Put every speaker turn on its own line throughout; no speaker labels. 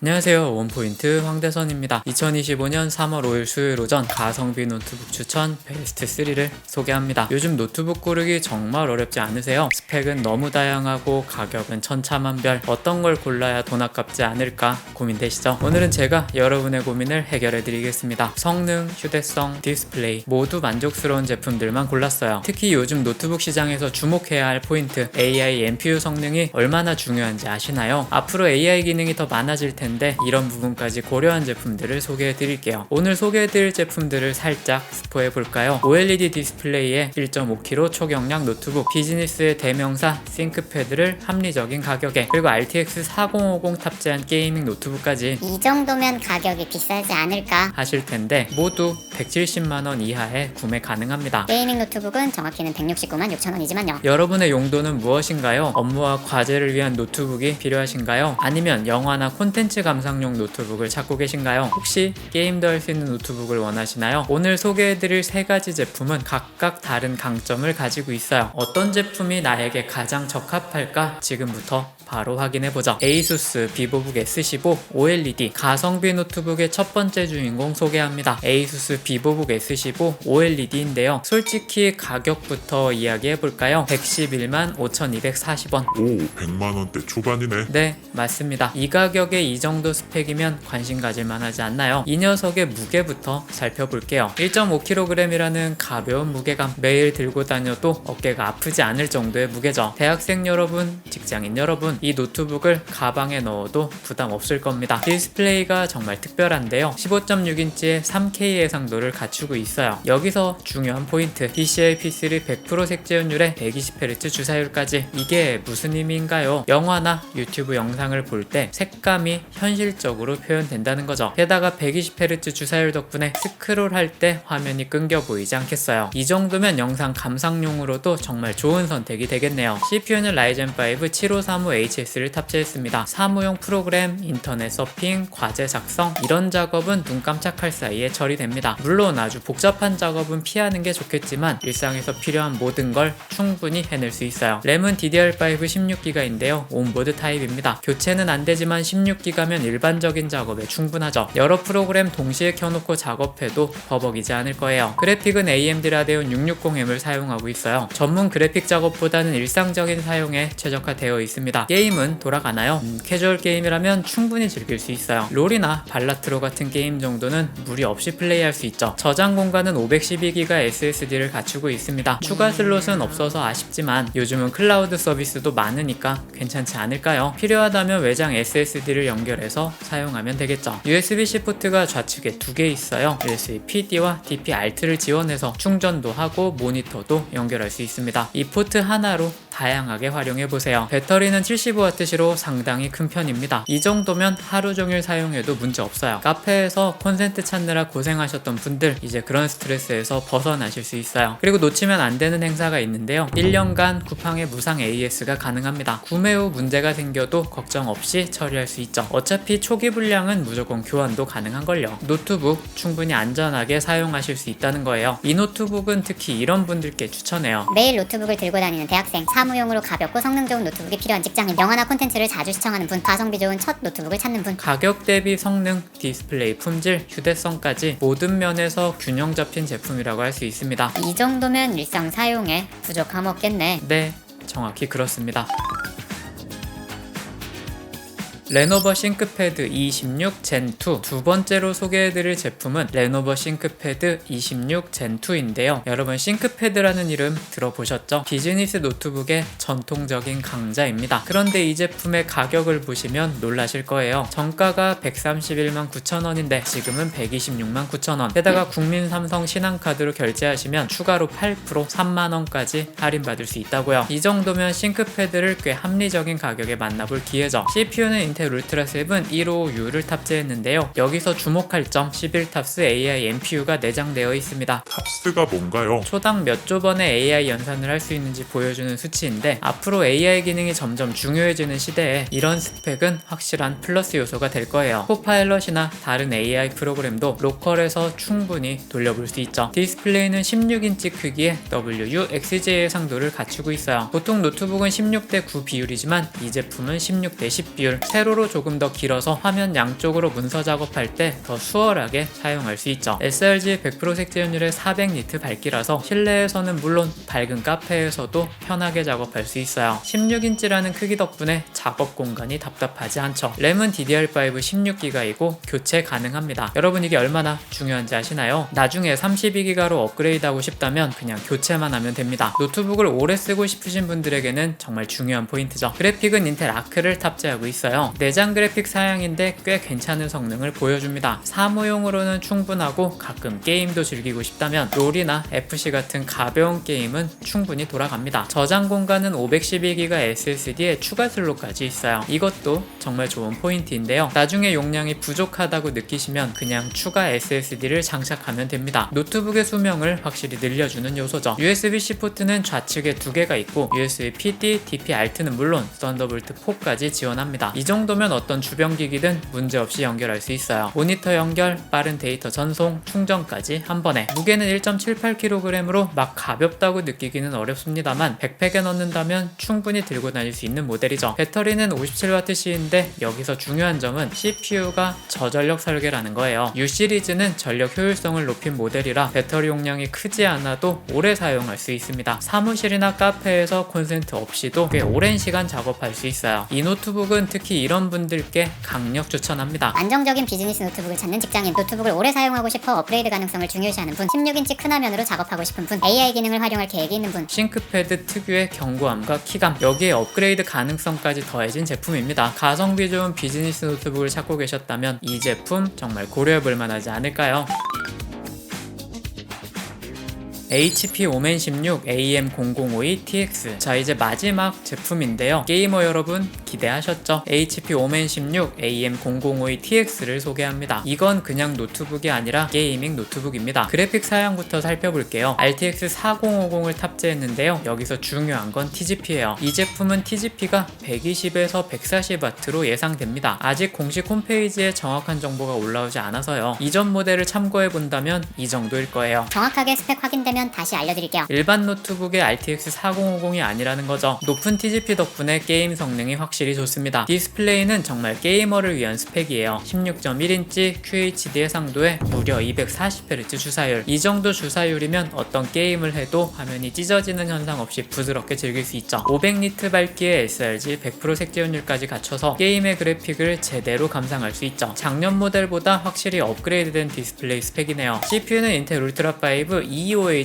안녕하세요. 원포인트 황대선입니다. 2025년 3월 5일 수요일 오전 가성비 노트북 추천 베스트 3를 소개합니다. 요즘 노트북 고르기 정말 어렵지 않으세요? 스펙은 너무 다양하고 가격은 천차만별 어떤 걸 골라야 돈 아깝지 않을까 고민되시죠? 오늘은 제가 여러분의 고민을 해결해 드리겠습니다. 성능, 휴대성, 디스플레이 모두 만족스러운 제품들만 골랐어요. 특히 요즘 노트북 시장에서 주목해야 할 포인트 AI NPU 성능이 얼마나 중요한지 아시나요? 앞으로 AI 기능이 더 많아질 텐데 이런 부분까지 고려한 제품들을 소개해 드릴게요. 오늘 소개해 드릴 제품들을 살짝 스포해 볼까요? OLED 디스플레이에 1.5kg 초경량 노트북, 비즈니스의 대명사 싱크패드를 합리적인 가격에 그리고 RTX 4050 탑재한 게이밍 노트북까지
이 정도면 가격이 비싸지 않을까?
하실 텐데 모두 170만 원 이하에 구매 가능합니다.
게이밍 노트북은 정확히는 169만 6천 원이지만요.
여러분의 용도는 무엇인가요? 업무와 과제를 위한 노트북이 필요하신가요? 아니면 영화나 콘텐츠 감상용 노트북을 찾고 계신가요? 혹시 게임도 할 수 있는 노트북을 원하시나요? 오늘 소개해드릴 세 가지 제품은 각각 다른 강점을 가지고 있어요. 어떤 제품이 나에게 가장 적합할까? 지금부터 바로 확인해보자. ASUS 비보북 S15 OLED 가성비 노트북의 첫 번째 주인공 소개합니다. ASUS 비보북 S15 OLED인데요. 솔직히 가격부터 이야기해볼까요? 111만 5,240원.
오, 100만 원대 초반이네.
네, 맞습니다. 이 가격에 이 정도 스펙이면 관심 가질 만 하지 않나요? 이 녀석의 무게부터 살펴볼게요. 1.5kg이라는 가벼운 무게감. 매일 들고 다녀도 어깨가 아프지 않을 정도의 무게죠. 대학생 여러분, 직장인 여러분, 이 노트북을 가방에 넣어도 부담 없을 겁니다. 디스플레이가 정말 특별한데요. 15.6인치의 3K 해상도를 갖추고 있어요. 여기서 중요한 포인트. PCI P3 100% 색재현율에 120Hz 주사율까지. 이게 무슨 의미인가요? 영화나 유튜브 영상을 볼 때 색감이 현실적으로 표현된다는 거죠. 게다가 120Hz 주사율 덕분에 스크롤 할 때 화면이 끊겨 보이지 않겠어요. 이 정도면 영상 감상용으로도 정말 좋은 선택이 되겠네요. CPU는 라이젠 5 7535HS를 탑재했습니다. 사무용 프로그램, 인터넷 서핑, 과제 작성 이런 작업은 눈 깜짝할 사이에 처리됩니다. 물론 아주 복잡한 작업은 피하는 게 좋겠지만 일상에서 필요한 모든 걸 충분히 해낼 수 있어요. 램은 DDR5 16기가인데요. 온보드 타입입니다. 교체는 안 되지만 16기가 면 일반적인 작업에 충분하죠. 여러 프로그램 동시에 켜놓고 작업해도 버벅이지 않을 거예요. 그래픽은 AMD 라데온 660M을 사용하고 있어요. 전문 그래픽 작업보다는 일상적인 사용에 최적화되어 있습니다. 게임은 돌아가나요? 음, 캐주얼 게임이라면 충분히 즐길 수 있어요. 롤이나 발라트로 같은 게임 정도는 무리 없이 플레이할 수 있죠. 저장 공간은 512기가 SSD를 갖추고 있습니다. 추가 슬롯은 없어서 아쉽지만 요즘은 클라우드 서비스도 많으니까 괜찮지 않을까요? 필요하다면 외장 SSD를 연결 해서 사용하면 되겠죠. USB-C 포트가 좌측에 두 개 있어요. USB PD와 DP Alt를 지원해서 충전도 하고 모니터도 연결할 수 있습니다. 이 포트 하나로 다양하게 활용해 보세요. 배터리는 75W시로 상당히 큰 편입니다. 이 정도면 하루 종일 사용해도 문제 없어요. 카페에서 콘센트 찾느라 고생하셨던 분들 이제 그런 스트레스에서 벗어나실 수 있어요. 그리고 놓치면 안 되는 행사가 있는데요. 1년간 쿠팡의 무상 AS가 가능합니다. 구매 후 문제가 생겨도 걱정 없이 처리할 수 있죠. 어차피 초기 불량은 무조건 교환도 가능한걸요. 노트북 충분히 안전하게 사용하실 수 있다는 거예요. 이 노트북은 특히 이런 분들께 추천해요.
매일 노트북을 들고 다니는 대학생, 사무 용으로 가볍고 성능 좋은 노트북이 필요한 직장인, 영화나 콘텐츠를 자주 시청하는 분, 가성비 좋은 첫 노트북을 찾는 분.
가격 대비 성능, 디스플레이 품질, 휴대성까지 모든 면에서 균형 잡힌 제품이라고 할 수 있습니다.
이 정도면 일상 사용에 부족함 없겠네.
네, 정확히 그렇습니다. 레노버 싱크패드 26 젠2 두 번째로 소개해드릴 제품은 레노버 싱크패드 26 젠2인데요. 여러분 싱크패드라는 이름 들어보셨죠? 비즈니스 노트북의 전통적인 강자입니다. 그런데 이 제품의 가격을 보시면 놀라실 거예요. 정가가 131만 9천 원인데 지금은 126만 9천 원. 게다가 국민 삼성 신한카드로 결제하시면 추가로 8% 3만 원까지 할인받을 수 있다고요. 이 정도면 싱크패드를 꽤 합리적인 가격에 만나볼 기회죠. CPU는 인텔 울트라 7 15U를 탑재했는데요. 여기서 주목할 점 11탑스 AI NPU가 내장되어 있습니다.
탑스가 뭔가요?
초당 몇 조 번의 AI 연산을 할 수 있는지 보여주는 수치인데 앞으로 AI 기능이 점점 중요해지는 시대에 이런 스펙은 확실한 플러스 요소가 될 거예요. 코파일럿이나 다른 AI 프로그램도 로컬에서 충분히 돌려볼 수 있죠. 디스플레이는 16인치 크기의 WU-XGA 해상도를 갖추고 있어요. 보통 노트북은 16대 9 비율이지만 이 제품은 16대 10 비율. 새로 세로로 조금 더 길어서 화면 양쪽으로 문서 작업할 때 더 수월하게 사용할 수 있죠. sRG 100% 색재율의 400니트 밝기라서 실내에서는 물론 밝은 카페에서도 편하게 작업할 수 있어요. 16인치라는 크기 덕분에 작업 공간이 답답하지 않죠. 램은 DDR5 16기가이고 교체 가능합니다. 여러분 이게 얼마나 중요한지 아시나요? 나중에 32기가로 업그레이드하고 싶다면 그냥 교체만 하면 됩니다. 노트북을 오래 쓰고 싶으신 분들에게는 정말 중요한 포인트죠. 그래픽은 인텔 아크를 탑재하고 있어요. 내장 그래픽 사양인데 꽤 괜찮은 성능을 보여줍니다. 사무용으로는 충분하고 가끔 게임도 즐기고 싶다면 롤이나 FC 같은 가벼운 게임은 충분히 돌아갑니다. 저장 공간은 512기가 SSD에 추가 슬롯까지 있어요. 이것도 정말 좋은 포인트인데요. 나중에 용량이 부족하다고 느끼시면 그냥 추가 SSD를 장착하면 됩니다. 노트북의 수명을 확실히 늘려주는 요소죠. USB-C 포트는 좌측에 두 개가 있고 USB PD, DP Alt는 물론 썬더볼트 4까지 지원합니다. 이 정도 면 어떤 주변 기기든 문제없이 연결할 수 있어요. 모니터 연결, 빠른 데이터 전송, 충전까지 한 번에. 무게는 1.78kg으로 막 가볍다고 느끼기는 어렵습니다만 백팩에 넣는다면 충분히 들고 다닐 수 있는 모델이죠. 배터리는 57Wc인데 여기서 중요한 점은 CPU가 저전력 설계라는 거예요. U 시리즈는 전력 효율성을 높인 모델이라 배터리 용량이 크지 않아도 오래 사용할 수 있습니다. 사무실이나 카페에서 콘센트 없이도 꽤 오랜 시간 작업할 수 있어요. 이 노트북은 특히 이런 분들께 강력 추천합니다.
안정적인 비즈니스 노트북을 찾는 직장인, 노트북을 오래 사용하고 싶어 업그레이드 가능성을 중요시하는 분, 16인치 큰 화면으로 작업하고 싶은 분, AI 기능을 활용할 계획이 있는 분,
싱크패드 특유의 견고함과 키감, 여기에 업그레이드 가능성까지 더해진 제품입니다. 가성비 좋은 비즈니스 노트북을 찾고 계셨다면 이 제품 정말 고려해볼 만하지 않을까요? HP 오멘 16 AM005E-TX 자 이제 마지막 제품인데요. 게이머 여러분 기대하셨죠? HP 오멘 16 AM005E-TX를 소개합니다. 이건 그냥 노트북이 아니라 게이밍 노트북입니다. 그래픽 사양부터 살펴볼게요. RTX 4050을 탑재했는데요. 여기서 중요한 건 TGP예요. 이 제품은 TGP가 120에서 140W로 예상됩니다. 아직 공식 홈페이지에 정확한 정보가 올라오지 않아서요. 이전 모델을 참고해 본다면 이 정도일 거예요.
정확하게 스펙 확인되면 다시 알려드릴게요.
일반 노트북의 RTX 4050이 아니라는 거죠. 높은 TGP 덕분에 게임 성능이 확실히 좋습니다. 디스플레이는 정말 게이머를 위한 스펙이에요. 16.1인치 QHD 해상도에 무려 240Hz 주사율. 이 정도 주사율이면 어떤 게임을 해도 화면이 찢어지는 현상 없이 부드럽게 즐길 수 있죠. 500니트 밝기의 sRG 100% 색재훈율까지 갖춰서 게임의 그래픽을 제대로 감상할 수 있죠. 작년 모델보다 확실히 업그레이드된 디스플레이 스펙이네요. CPU는 인텔 울트라 5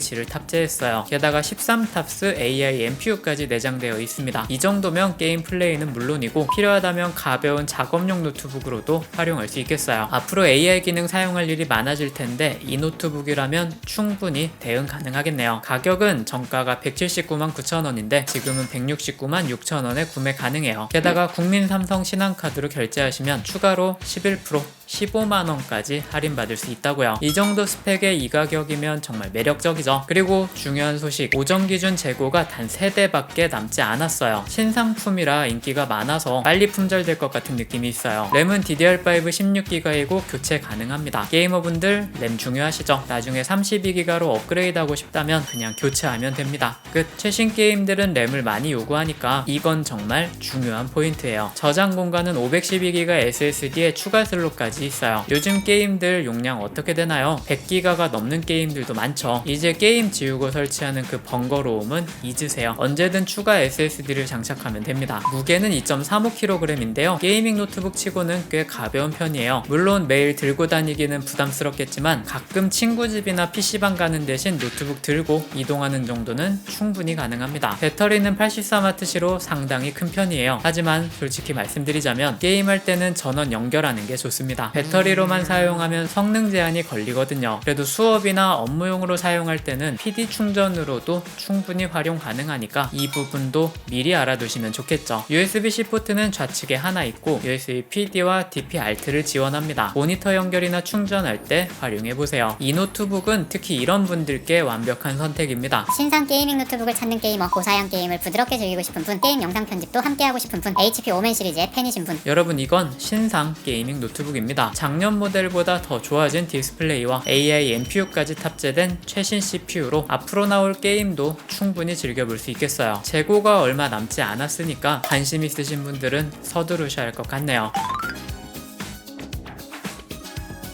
225H를 탑재했어요. 게다가 13탑스 AI NPU까지 내장되어 있습니다. 이 정도면 게임 플레이는 물론이고 필요하다면 가벼운 작업용 노트북으로도 활용할 수 있겠어요. 앞으로 AI 기능 사용할 일이 많아질 텐데 이 노트북이라면 충분히 대응 가능하겠네요. 가격은 정가가 179만 9천원인데 지금은 169만 6천원에 구매 가능해요. 게다가 국민 삼성 신한카드로 결제하시면 추가로 11% 15만원까지 할인받을 수 있다고요. 이 정도 스펙의 이 가격이면 정말 매력적이죠. 그리고 중요한 소식, 오전 기준 재고가 단 3대밖에 남지 않았어요. 신상품이라 인기가 많아서 빨리 품절될 것 같은 느낌이 있어요. 램은 DDR5 16기가이고 교체 가능합니다. 게이머분들 램 중요하시죠? 나중에 32기가로 업그레이드하고 싶다면 그냥 교체하면 됩니다. 끝. 최신 게임들은 램을 많이 요구하니까 이건 정말 중요한 포인트예요. 저장 공간은 512기가 SSD에 추가 슬롯까지 있어요. 요즘 게임들 용량 어떻게 되나요? 100기가가 넘는 게임들도 많죠. 이제 게임 지우고 설치하는 그 번거로움은 잊으세요. 언제든 추가 SSD를 장착하면 됩니다. 무게는 2.35kg인데요. 게이밍 노트북 치고는 꽤 가벼운 편이에요. 물론 매일 들고 다니기는 부담스럽겠지만 가끔 친구 집이나 PC방 가는 대신 노트북 들고 이동하는 정도는 충분히 가능합니다. 배터리는 83W시로 상당히 큰 편이에요. 하지만 솔직히 말씀드리자면 게임할 때는 전원 연결하는 게 좋습니다. 배터리로만 사용하면 성능 제한이 걸리거든요. 그래도 수업이나 업무용으로 사용할 때는 PD 충전으로도 충분히 활용 가능하니까 이 부분도 미리 알아두시면 좋겠죠. USB-C 포트는 좌측에 하나 있고 USB PD와 DP Alt를 지원합니다. 모니터 연결이나 충전할 때 활용해 보세요. 이 노트북은 특히 이런 분들께 완벽한 선택입니다.
신상 게이밍 노트북을 찾는 게이머, 고사양 게임을 부드럽게 즐기고 싶은 분, 게임 영상 편집도 함께 하고 싶은 분, HP 오멘 시리즈의 팬이신 분,
여러분 이건 신상 게이밍 노트북입니다. 있습니다. 작년 모델보다 더 좋아진 디스플레이와 AI NPU까지 탑재된 최신 CPU로 앞으로 나올 게임도 충분히 즐겨볼 수 있겠어요. 재고가 얼마 남지 않았으니까 관심 있으신 분들은 서두르셔야 할 것 같네요.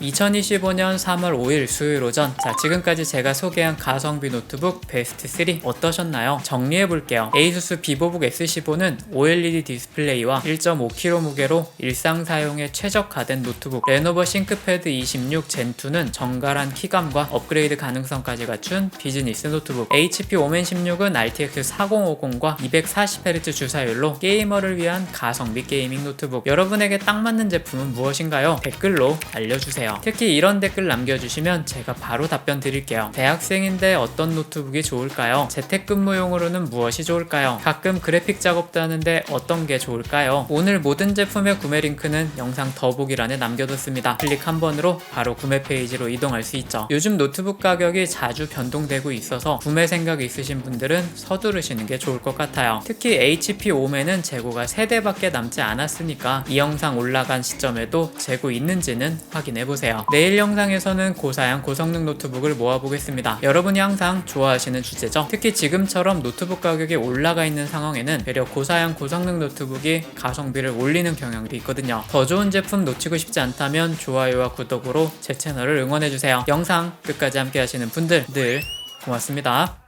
2025년 3월 5일 수요일 오전 자 지금까지 제가 소개한 가성비 노트북 베스트 3 어떠셨나요? 정리해 볼게요. ASUS 비보북 S15는 OLED 디스플레이와 1.5kg 무게로 일상 사용에 최적화된 노트북. 레노버 싱크패드 26 젠2는 정갈한 키감과 업그레이드 가능성까지 갖춘 비즈니스 노트북. HP 오멘 16은 RTX 4050과 240Hz 주사율로 게이머를 위한 가성비 게이밍 노트북. 여러분에게 딱 맞는 제품은 무엇인가요? 댓글로 알려주세요 특히 이런 댓글 남겨주시면 제가 바로 답변 드릴게요 대학생인데 어떤 노트북이 좋을까요? 재택근무용으로는 무엇이 좋을까요? 가끔 그래픽 작업도 하는데 어떤 게 좋을까요? 오늘 모든 제품의 구매 링크는 영상 더보기란에 남겨뒀습니다 클릭 한 번으로 바로 구매 페이지로 이동할 수 있죠 요즘 노트북 가격이 자주 변동되고 있어서 구매 생각이 있으신 분들은 서두르시는 게 좋을 것 같아요 특히 HP 오멘은 재고가 3대밖에 남지 않았으니까 이 영상 올라간 시점에도 재고 있는지는 확인 해보세요. 내일 영상에서는 고사양 고성능 노트북을 모아보겠습니다. 여러분이 항상 좋아하시는 주제죠? 특히 지금처럼 노트북 가격이 올라가 있는 상황에는 되려 고사양 고성능 노트북이 가성비를 올리는 경향도 있거든요. 더 좋은 제품 놓치고 싶지 않다면 좋아요와 구독으로 제 채널을 응원해주세요. 영상 끝까지 함께 하시는 분들 늘 고맙습니다